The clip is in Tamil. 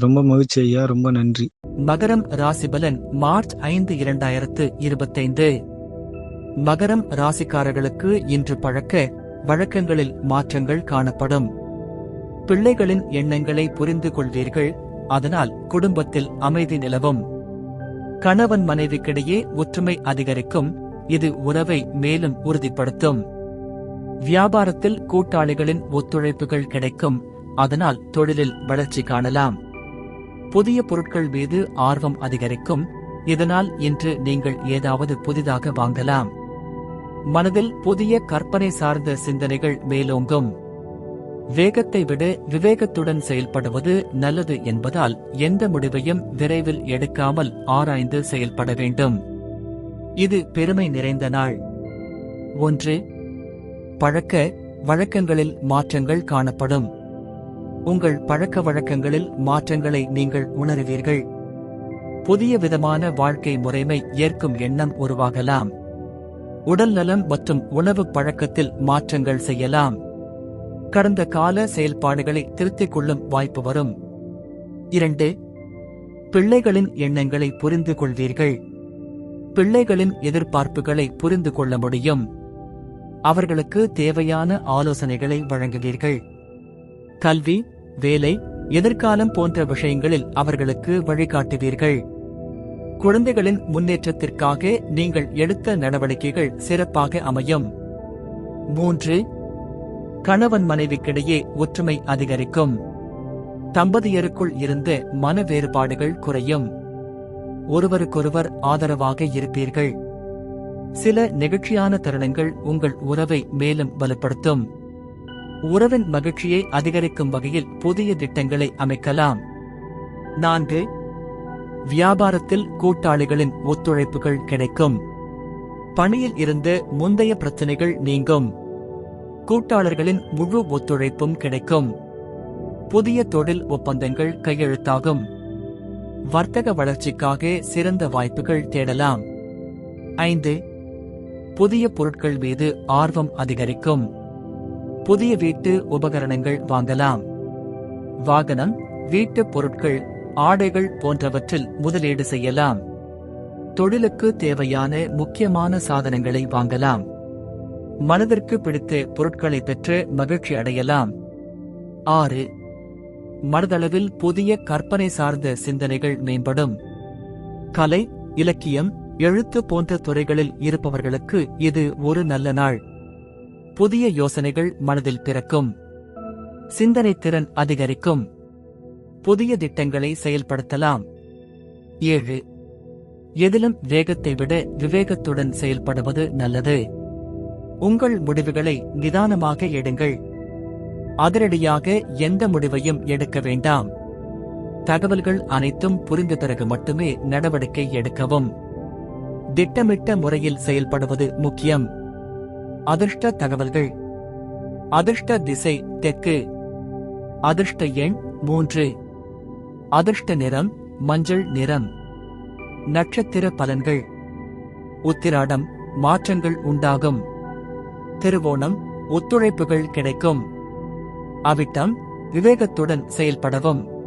ரொம்ப மகிழ்ச்சி ஐயா ரொம்ப நன்றி. மகரம் ராசிபலன் மார்ச் ஐந்து இரண்டாயிரத்து இருபத்தைந்து. மகரம் ராசிக்காரர்களுக்கு இன்று பழக்க வழக்கங்களில் மாற்றங்கள் காணப்படும். பிள்ளைகளின் எண்ணங்களை புரிந்து கொள்வீர்கள் அதனால் குடும்பத்தில் அமைதி நிலவும். கணவன் மனைவிக்கிடையே ஒற்றுமை அதிகரிக்கும் இது உறவை மேலும் உறுதிப்படுத்தும். வியாபாரத்தில் கூட்டாளிகளின் ஒத்துழைப்புகள் கிடைக்கும் அதனால் தொழிலில் வளர்ச்சி காணலாம். புதிய பொருட்கள் மீது ஆர்வம் அதிகரிக்கும். இதனால் இன்று நீங்கள் ஏதாவது புதிதாக வாங்கலாம். மனதில் புதிய கற்பனை சார்ந்த சிந்தனைகள் மேலோங்கும். வேகத்தை விட விவேகத்துடன் செயல்படுவது நல்லது என்பதால் எந்த முடிவையும் விரைவில் எடுக்காமல் ஆராய்ந்து செயல்பட வேண்டும். இது பெருமை நிறைந்த நாள். ஒன்று. பழக்க வழக்கங்களில் மாற்றங்கள் காணப்படும். உங்கள் பழக்க வழக்கங்களில் மாற்றங்களை நீங்கள் உணருவீர்கள். புதிய விதமான வாழ்க்கை முறைமை ஏற்கும் எண்ணம் உருவாகலாம். உடல் நலம் மற்றும் உணவு பழக்கத்தில் மாற்றங்கள் செய்யலாம். கடந்த கால செயல்பாடுகளை திருத்திக் கொள்ளும் வாய்ப்பு வரும். இரண்டு பிள்ளைகளின் எண்ணங்களை புரிந்து கொள்வீர்கள். பிள்ளைகளின் எதிர்பார்ப்புகளை புரிந்து கொள்ள முடியும். அவர்களுக்கு தேவையான ஆலோசனைகளை வழங்குவீர்கள். கல்வி வேலை எதிர்காலம் போன்ற விஷயங்களில் அவர்களுக்கு வழிகாட்டுவீர்கள். குழந்தைகளின் முன்னேற்றத்திற்காக நீங்கள் எடுத்த நடவடிக்கைகள் சிறப்பாக அமையும். மூன்று கணவன் மனைவிக்கிடையே ஒற்றுமை அதிகரிக்கும். தம்பதியருக்குள் இருந்து மன வேறுபாடுகள் குறையும். ஒருவருக்கொருவர் ஆதரவாக இருப்பீர்கள். சில நெகிழ்ச்சியான தருணங்கள் உங்கள் உறவை மேலும் வலுப்படுத்தும். உறவின் மகிழ்ச்சியை அதிகரிக்கும் வகையில் புதிய திட்டங்களை அமைக்கலாம். நான்கு வியாபாரத்தில் கூட்டாளிகளின் ஒத்துழைப்புகள் கிடைக்கும். பணியில் இருந்து முந்தைய பிரச்சனைகள் நீங்கும். கூட்டாளர்களின் முழு ஒத்துழைப்பும் கிடைக்கும். புதிய தொழில் ஒப்பந்தங்கள் கையெழுத்தாகும். வர்த்தக வளர்ச்சிக்காக சிறந்த வாய்ப்புகள் தேடலாம். ஐந்து புதிய பொருட்கள் மீது ஆர்வம் அதிகரிக்கும். புதிய வீட்டு உபகரணங்கள் வாங்கலாம். வாகனம் வீட்டுப் பொருட்கள் ஆடைகள் போன்றவற்றில் முதலீடு செய்யலாம். தொழிலுக்கு தேவையான முக்கியமான சாதனங்களை வாங்கலாம். மனதிற்கு பிடித்த பொருட்களை பெற்று மகிழ்ச்சி அடையலாம். ஆறு மனதளவில் புதிய கற்பனை சார்ந்த சிந்தனைகள் மேம்படும். கலை இலக்கியம் எழுத்து போன்ற துறைகளில் இருப்பவர்களுக்கு இது ஒரு நல்ல நாள். புதிய யோசனைகள் மனதில் பிறக்கும். சிந்தனை திறன் அதிகரிக்கும். புதிய திட்டங்களை செயல்படுத்தலாம். ஏழு. எதிலும் வேகத்தை விட விவேகத்துடன் செயல்படுவது நல்லது. உங்கள் முடிவுகளை நிதானமாக எடுங்கள். அதிரடியாக எந்த முடிவையும் எடுக்க வேண்டாம். தகவல்கள் அனைத்தும் புரிந்த பிறகு மட்டுமே நடவடிக்கை எடுக்கவும். திட்டமிட்ட முறையில் செயல்படுவது முக்கியம். அதிர்ஷ்ட தகவல்கள். அதிர்ஷ்ட திசை தெற்கு. அதிர்ஷ்ட எண் மூன்று. அதிர்ஷ்ட நிறம் மஞ்சள் நிறம். நட்சத்திர பலன்கள். உத்திராடம் மாற்றங்கள் உண்டாகும். திருவோணம் ஒத்துழைப்புகள் கிடைக்கும். அவிட்டம் விவேகத்துடன் செயல்படவும்.